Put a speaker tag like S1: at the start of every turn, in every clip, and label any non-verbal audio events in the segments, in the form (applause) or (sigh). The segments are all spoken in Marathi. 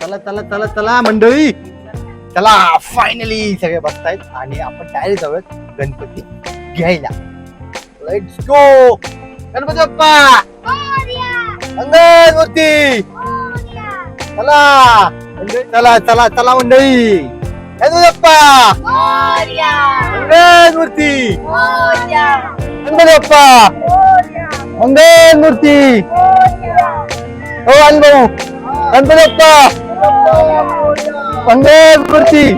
S1: चला चला चला चला मंडळी. चला फायनली सगळे बसतायत आणि आपण डायरेक्ट जाऊयात गणपती घ्यायला. Let's go Ganpati Bappa. मंगल मूर्ती. चला. मंडळी चला चला चला मंडळी. गणपती बाप्पा. मंगल मूर्ती. गणपती बाप्पा. मंगल मूर्ती. हो अनुभव गणपती बाप्पा मंगल मूर्ती!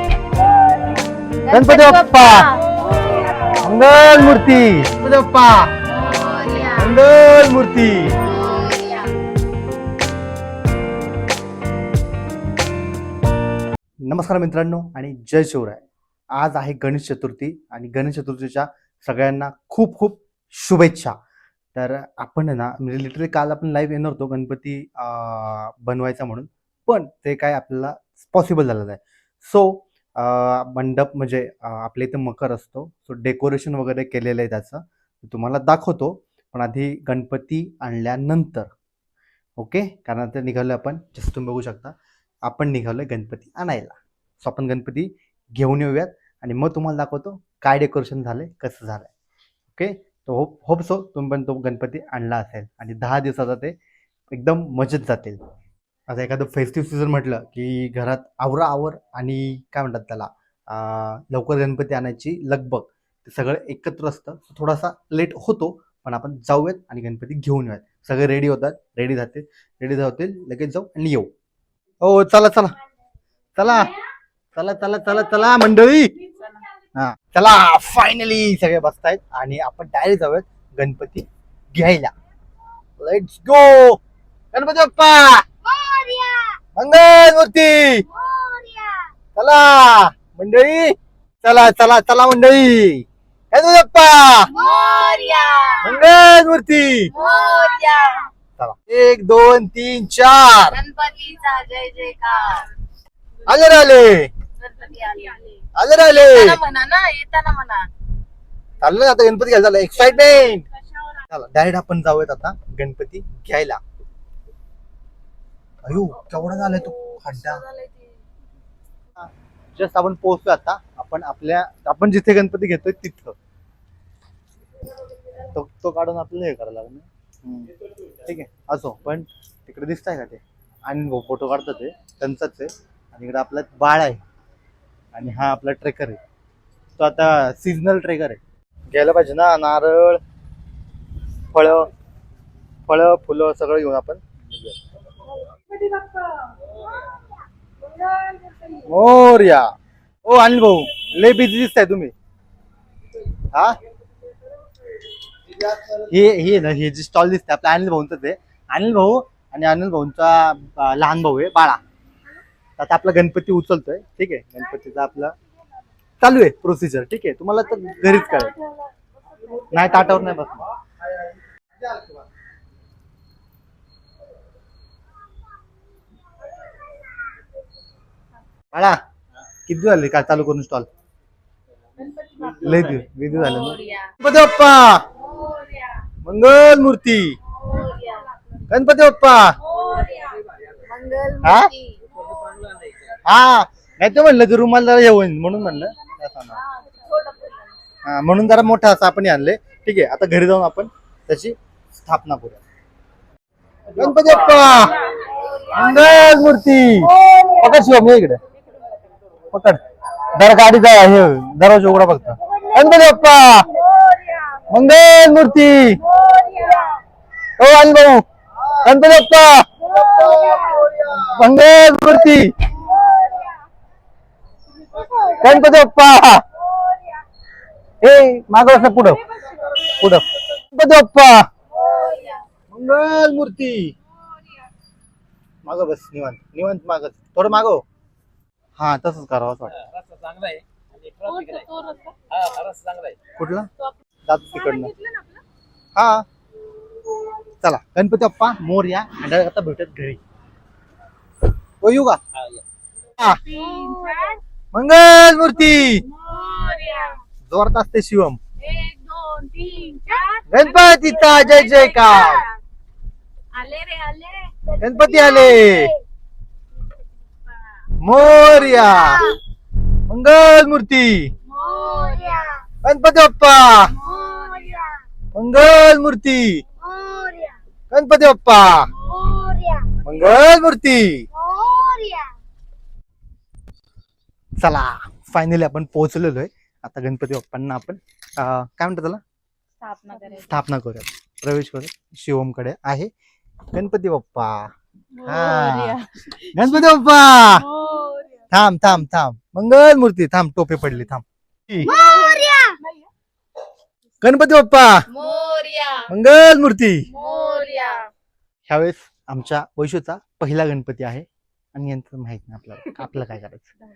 S1: गणपती बाप्पा मंगल मूर्ती! गणपती बाप्पा मंगल मूर्ती! नमस्कार मित्रांनो आणि जय शिवराय. आज आहे गणेश चतुर्थी आणि गणेश चतुर्थीच्या सगळ्यांना खूप खूप शुभेच्छा. तर आपण ना म्हणजे लिटरली काल आपण लाईव्ह येणार होतो गणपती बनवायचा म्हणून. पण ते काय आपल्याला पॉसिबल झालं आहे सो मंडप म्हणजे आपल्या इथे मकर असतो. सो डेकोरेशन वगैरे केलेलं आहे त्याचं. तुम्हाला दाखवतो. पण आधी गणपती आणल्यानंतर. ओके कारण आता निघालो आपण. जसं तुम्ही बघू शकता. आपण निघालोय गणपती आणायला. सो आपण गणपती घेऊन येऊयात. आणि मग तुम्हाला दाखवतो काय डेकोरेशन झालंय कसं झालंय. ओके तो होप होप सो तुम्ही पण तो गणपती आणला असेल आणि दहा दिवसाचा ते एकदम मजेत जातील. आता एखादं फेस्टिव्ह सीझन म्हटलं की घरात आवरा आवर आणि काय म्हणतात त्याला लवकर गणपती आणायची लगबग ते सगळं एकत्र असतं. थोडासा लेट होतो पण आपण जाऊयात आणि गणपती घेऊन येऊयात. सगळे रेडी होतात रेडी जातील रेडी जातील लगेच जाऊ आणि येऊ. हो चला चला. चला. चला चला चला चला मंडळी. हा. चला फायनली सगळे बसतायत आणि आपण डायरेक्ट जाऊयात गणपती घ्यायला. Let's go Ganpati Bappa! मंगल मूर्ती! चला मंडळी! चला चला चला मंडळी! गणपती बाप्पा! मंगल मूर्ती! चला. एक दोन तीन चार!
S2: गणपतीचा जय जयकार!
S1: आले आले!
S2: आले म्हणा ना येताना म्हणा.
S1: चाललं आता गणपती घ्यायला झालं एक्साइटमेंट चला डायरेक्ट आपण जाऊयात आता गणपती घ्यायला. अयो केवढा झालाय तो खड्डा. जस्ट आपण पोहोचलो आता. आपण आपल्या आपण जिथे गणपती घेतोय तिथं. तो तो काढून आपल्याला हे करायला लागलं हम्म. ठीक आहे. असो पण तिकडे दिसताय का ते? आणि फोटो काढतात ते त्यांचाच आहे. आणि इकडे आपला बाळ आहे. आणि हा आपला ट्रेकर आहे. तो आता सीझनल ट्रेकर आहे. घ्यायला पाहिजे ना नारळ फळं फळं फुलं सगळं घेऊन आपण मोर्या ओ अनिल भाऊ लय बिझी दिसताय तुम्ही. हा? हे हे ना हे जे स्टॉल दिसतंय आपल्या अनिल भाऊंच आहे. अनिल भाऊ आणि अनिल भाऊंचा लहान भाऊ आहे बाळा. आता आपला गणपती उचलतोय. ठीक आहे? गणपतीचा आपला चालू आहे प्रोसिजर ठीक आहे? तुम्हाला तर घरीच कळेल. नाही ताटावर नाही बसणार. बाळा किती झाले काय चालू करून स्टॉल लय दिवस. विधी झाले गणपती बाप्पा! मंगल मूर्ती गणपती बाप्पा!
S2: मंगल
S1: हा? हा नाही तर म्हणलं की रुमाल जरा हे होईल म्हणून म्हणलं. हा म्हणून जरा मोठा असं आपण आणले. ठीक आहे आता घरी जाऊन आपण त्याची स्थापना करूया. गणपती बाप्पा! मूर्ती! पकड शिवम इकडे. पकड. दर गाडी जा हे दरवाजा उघडा बघता गणपती बाप्पा! मंगल मूर्ती! हो आणि भाऊ गणपती बाप्पा! मंगल मूर्ती! गणपती बाप्पा हे मागं असं पुढं. पुढं. गणपती बाप्पा मंगल मूर्ती माग बस निवांत. निवांत माग. थोडं मागव हा. तसंच करावं असं वाटतं.
S3: रस्ता चांगला आहे. आणि. हा हा रस्ता चांगला आहे.
S1: कुठला? जात तिकडनं. हा. चला गणपती बाप्पा मोर या आता भेटत घरी. हो येऊ का?
S3: हा, या.
S1: हा. मंगल मूर्ती जोरात असते शिवम.
S2: एक दोन तीन चार.
S1: गणपतीचा जय जयकार.
S2: आले रे आले.
S1: गणपती आले. मोर्या. मंगल मूर्ती गणपती बाप्पा. मंगल मूर्ती गणपती बाप्पा. मंगल मूर्ती चला फायनली आपण पोहोचलेलो आहे आता गणपती बाप्पांना आपण अं, काय म्हणतात त्याला?
S2: स्थापना करायची.
S1: स्थापना करूया. प्रवेश करूया. शिवमकडे आहे. गणपती बाप्पा. हा. गणपती बाप्पा! थांब थांब थांब. मंगल मूर्ती थांब टोपे पडली थांब.
S2: मोर्या!
S1: गणपती बाप्पा!
S2: मोर्या.
S1: मंगल मूर्ती
S2: मोर्या.
S1: ह्यावेळेस आमच्या वैशूचा पहिला गणपती आहे. आणि यांचं माहीत नाही आपल्याला. आपलं काय करायचं?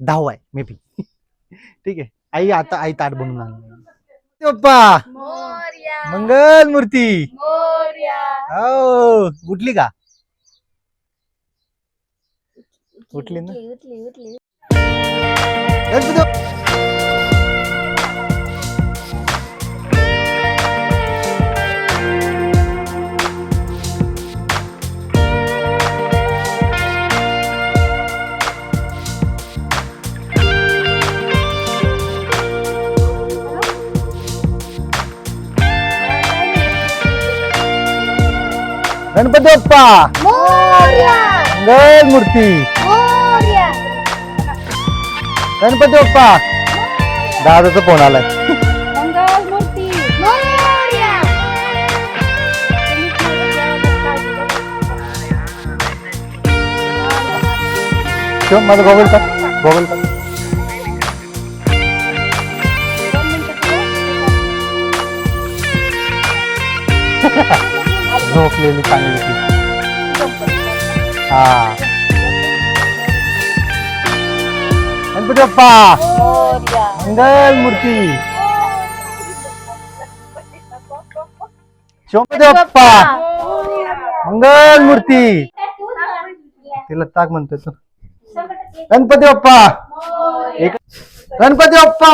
S1: दहावा आहे मे बी (laughs) ठीक आहे. आई आता आई ताट बनवून आणली.
S2: मोर्या.
S1: मंगल मूर्ती. हो. उठली का? उठली ना?
S2: उठली उठली
S1: गणपती गणपती बाप्पा मंगल मूर्ती गणपती बाप्पा दादाचा फोन आलाय. शिव माझा गॉगल का गॉगल का झोपलेली चांगली ती हा गणपती बाप्पा
S2: मोर्या
S1: मंगल मूर्ती शिवपती बाप्पा मंगल मूर्ती तिला ताक म्हणतोय तो गणपती बाप्पा एक गणपती बाप्पा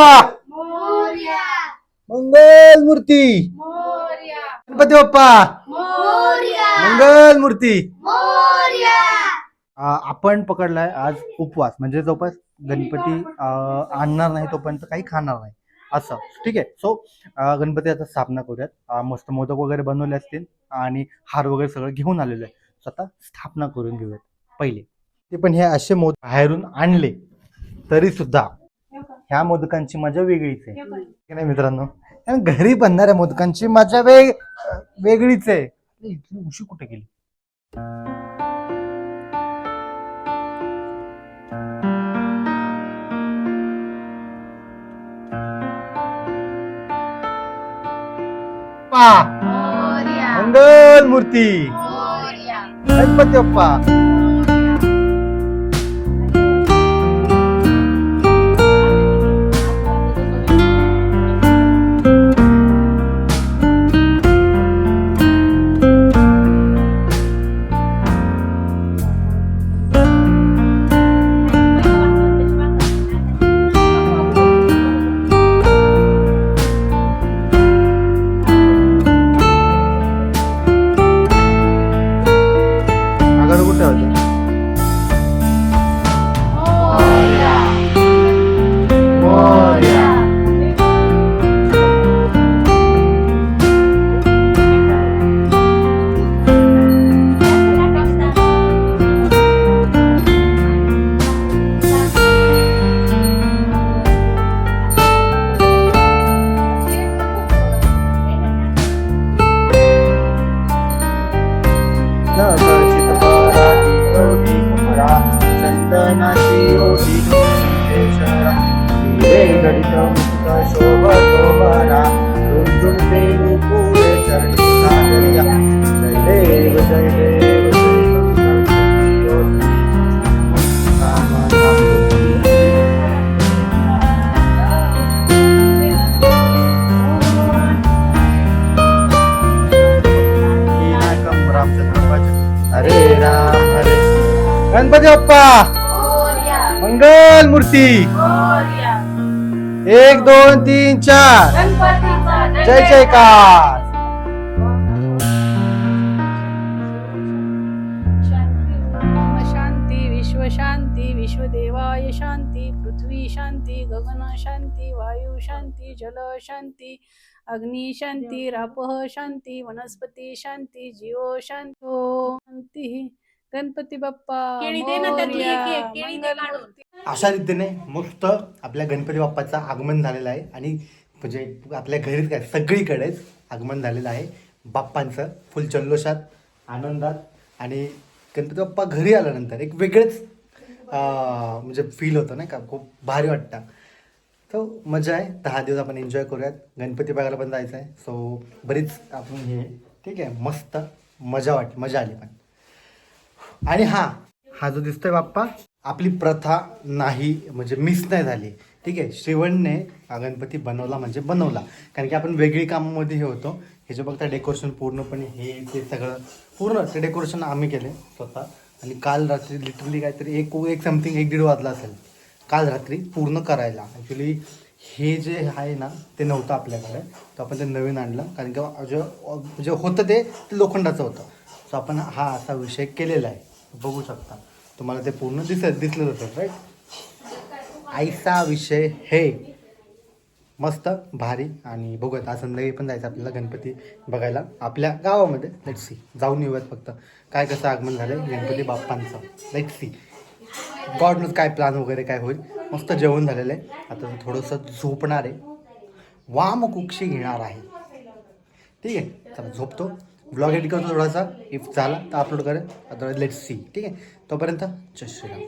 S2: मोर्या
S1: मंगल मूर्ती
S2: मोर्या
S1: गणपती बाप्पा. मंगल मूर्ती आपण पकडलाय आज उपवास. म्हणजे जवळपास गणपती आणणार नाही तोपर्यंत काही खाणार नाही. असं. ठीक आहे. सो गणपती आता स्थापना करूयात. मस्त मोदक वगैरे बनवले असतील आणि हार वगैरे सगळं घेऊन आलेलो आहे. सो आता स्थापना करून घेऊयात. पहिले. ते पण हे असे मोदक बाहेरून आणले तरी सुद्धा ह्या मोदकांची मजा वेगळीच आहे. की नाही मित्रांनो? घरी बनणाऱ्या मोदकांची मजा वेग वेगळीच आहे. इथली उशी कुठे गेली? मंगल मूर्ती गणपती बाप्पा बाप्पा मंगल मूर्ती एक दोन तीन चार. जय जयकार.
S4: शांती विश्व शांती विश्वदेवाय शांती पृथ्वी शांती गगन शांती वायू शांती जल शांती अग्नी शांती रापः शांती वनस्पती शांती जीव शांती शांती. गणपती बाप्पा
S2: केळी दे ना त्यातली. एक- केळी दे काढून.
S4: मंगलमूर्ती.
S1: अशा रीतीने मस्त आपल्या गणपती बाप्पाचं आगमन झालेलं आहे आणि म्हणजे आपल्या घरीच काय सगळीकडेच आगमन झालेलं आहे बाप्पांचं फुल जल्लोषात आनंदात आणि गणपती बाप्पा घरी आल्यानंतर एक वेगळेच अं, म्हणजे फील होतं नाही का खूप भारी वाटतं तो मजा आहे दहा दिवस आपण एन्जॉय करूयात गणपती बघायला पण जायचं आहे सो बरीच आपण हे ठीक आहे मस्त मजा वाट मजा आली पण आणि हा हा जो दिसतोय बाप्पा आपली प्रथा नाही म्हणजे मिस नाही झाली. ठीक आहे श्रीवणने हा गणपती बनवला म्हणजे बनवला. कारण की आपण वेगळी कामामध्ये हे होतो. हे जे बघता डेकोरेशन पूर्णपणे हे ते सगळं पूर्ण ते डेकोरेशन आम्ही केले स्वतः. आणि काल रात्री लिटरली काहीतरी एक एक समथिंग एक दीड वाजला असेल. काल रात्री पूर्ण करायला. ॲक्च्युली हे जे आहे ना ते नव्हतं आपल्याकडे. तर आपण ते नवीन आणलं. कारण की जे जे होतं ते ते लोखंडाचं होतं. सो आपण हा असा विषय केलेला आहे. बघू शकता. तुम्हाला ते पूर्ण दिसत दिसलं जातं राईट आईचा विषय हे. मस्त भारी आणि बघूयात आज संध्याकाळी पण जायचं आपल्याला गणपती बघायला. आपल्या गावामध्ये लेट सी जाऊन येऊयात फक्त. काय कसं आगमन झालं गणपती बाप्पांचं. लेट सी गॉड नोज काय प्लॅन वगैरे काय होईल. मस्त जेवण झालेलं आहे. आता थोडंसं झोपणार आहे. वाम कुक्षी घेणार आहे. ठीक आहे? चला झोपतो. ब्लॉग एडिट करतो थोडासा. इफ झाला तर अपलोड करेन. अदरवाईज लेट सी ठीक आहे? तोपर्यंत जय श्रीराम.